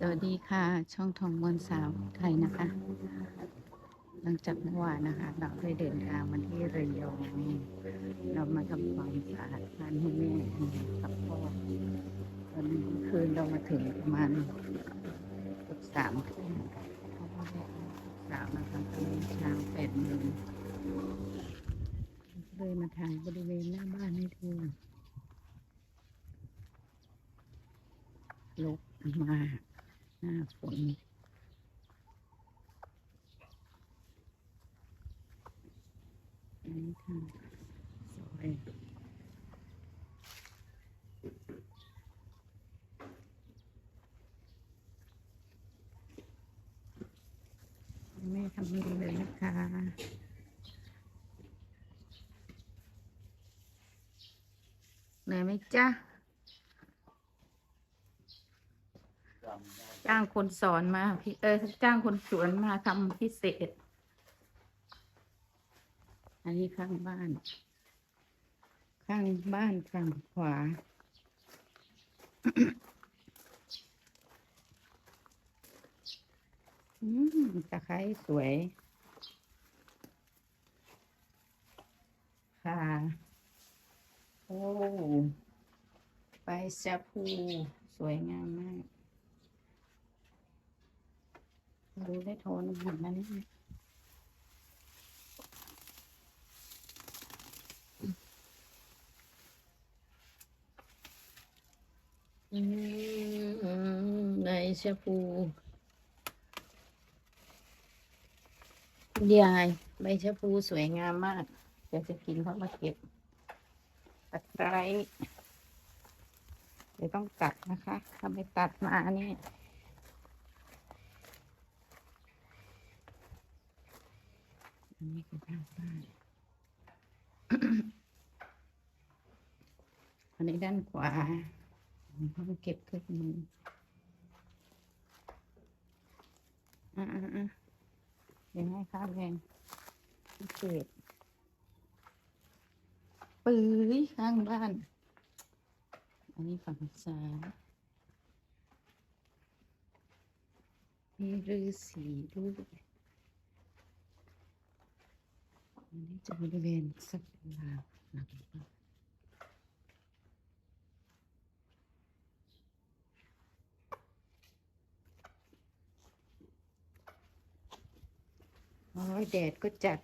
สวัสดีค่ะ ช่องทองมวลสาวไทยนะคะ หลังจากเมื่อวานนะคะ เราได้เดินทางมาที่ระยอง เรามาทำความสะอาดบ้านให้แม่กับพ่อตอนนี้คืนเรามาถึงประมาณตุกสามทุ่มสามนะคะตอนนี้เช้าแปดโมงเลยมาถ่ายบริเวณหน้าบ้านให้ดูลกมาก หน้าฝนนนี้ทางซอยแม่ทำดีเลยนะคะเหนื่อยไหมจ๊ะ จ้างคนสอนมาพี่เออจ้างคนสวนมาทำพิเศษ อันนี้ข้างบ้าน ข้างบ้านฝั่งขวา อืมตะไคร้สวย ค่ะ โอ้ ไปชะพูสวยงามมาก ดูได้โทนหมดนั้นยอืมในชะพูยายใบชะพูสวยงามมาก เดี๋ยวจะกินเขามาเก็บตะไคร้เดี๋ยวต้องตัดนะคะถ้าไม่ตัดมาเนี่ย อันนี้คือทางบ้านอันนี้ด้านขวาเขาไปเก็บเครื่องมืออ่าอ่าเดี๋ยวให้ข้าวแรงพิเศษปื้ยข้างบ้าน อันนี้ฝั่งซ้ายมีฤาษีด้วย อันนี้จะบริเวณสักลาวหลังบ้านโอ้ยแดดก็จัด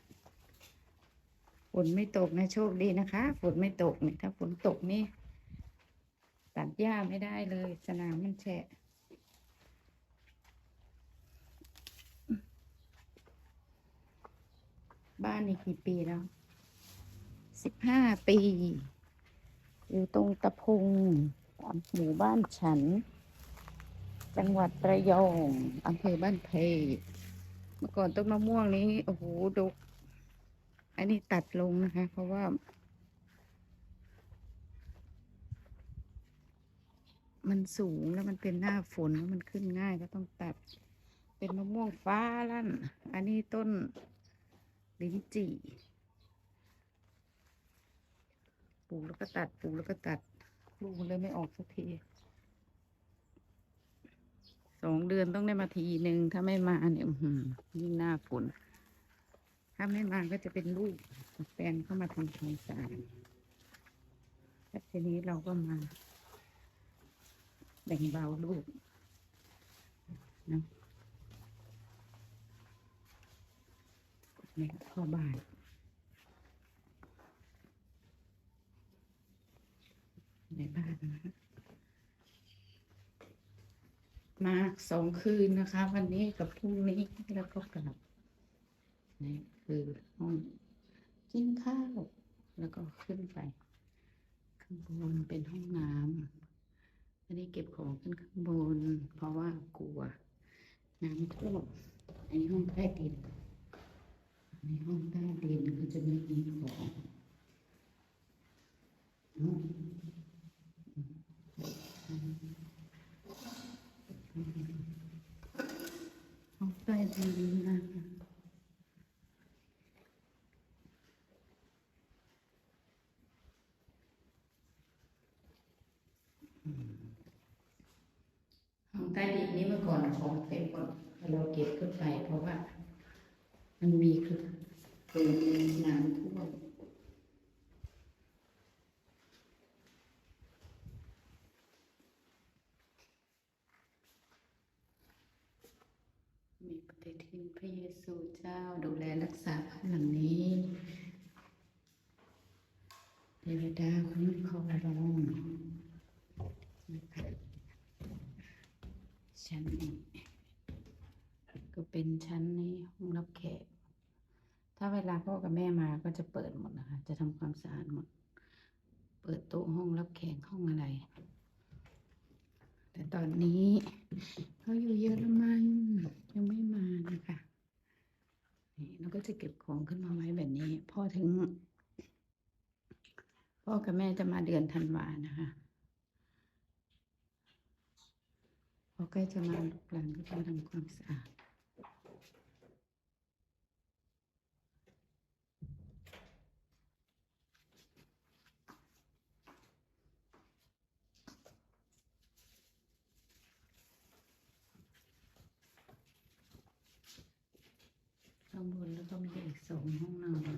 ฝนไม่ตกนะโชคดีนะคะ ฝนไม่ตกเนี่ยถ้าฝนตกนี่ ตัดหญ้าไม่ได้เลย สนามมันแฉะ บ้านนี่กี่ปีแล้วสิบห้าปี อยู่ตรงตะพงหมู่บ้านฉัน จังหวัดระยองอำเภอบ้านเพเมื่อก่อนต้นมะม่วงนี้โอ้โหดก อันนี้ตัดลงนะคะ เพราะว่า มันสูงแล้วมันเป็นหน้าฝนแล้วมันขึ้นง่ายก็ต้องตัด เป็นมะม่วงฟ้าลั่น อันนี้ต้น ลิ้นจี่ปลูกแล้วก็ตัดปลูกแล้วก็ตัดลูกมันเลยไม่ออกสักทีสองเดือนต้องได้มาทีหนึ่งถ้าไม่มาเนี่ยยิ่งหน้าฝนถ้าไม่มาก็จะเป็นลูกแฟนเข้ามาทำความสะอาดแล้วทีนี้เราก็มาแบ่งเบาลูกนะ นี่เข้าบ้านในบ้านนะคะมาสองคืนนะคะ วันนี้กับพรุ่งนี้แล้วก็กลับนี่คือห้องกินข้าวแล้วก็ขึ้นไป ข้างบนเป็นห้องน้ำอันนี้เก็บของขึ้นข้างบน เพราะว่ากลัว น้ำท่วมอันนี้ห้องใต้ดิน อันห้องใต้ดินก็จะไม่มีของห้องใต้ดินนะคะห้องใต้ดินนี้เมื่อก่อนของเต็มหมดเราเก็บขึ้นไป เพราะว่า มันมีคือเป็นน้ำท่วมมีปฏิทินพระเยซูเจ้าดูแลรักษาบ้านหลังนี้เทวดาคุ้มครองนะคะชั้นนี้ก็เป็นชั้นในห้องรับแขก ถ้าเวลาพ่อกับแม่มาก็จะเปิดหมดนะคะ จะทำความสะอาดหมด เปิดโต๊ะห้องรับแขกห้องอะไร แต่ตอนนี้เขาอยู่เยอรมันยังไม่มานะคะนี่เราก็จะเก็บของขึ้นมาไว้แบบนี้พ่อถึง พ่อกับแม่จะมาเดือนธันวานะคะพอใกล้จะมาลูกหลานก็จะทำความสะอาด ข้างบนแล้วก็มีอีก สองห้องนอน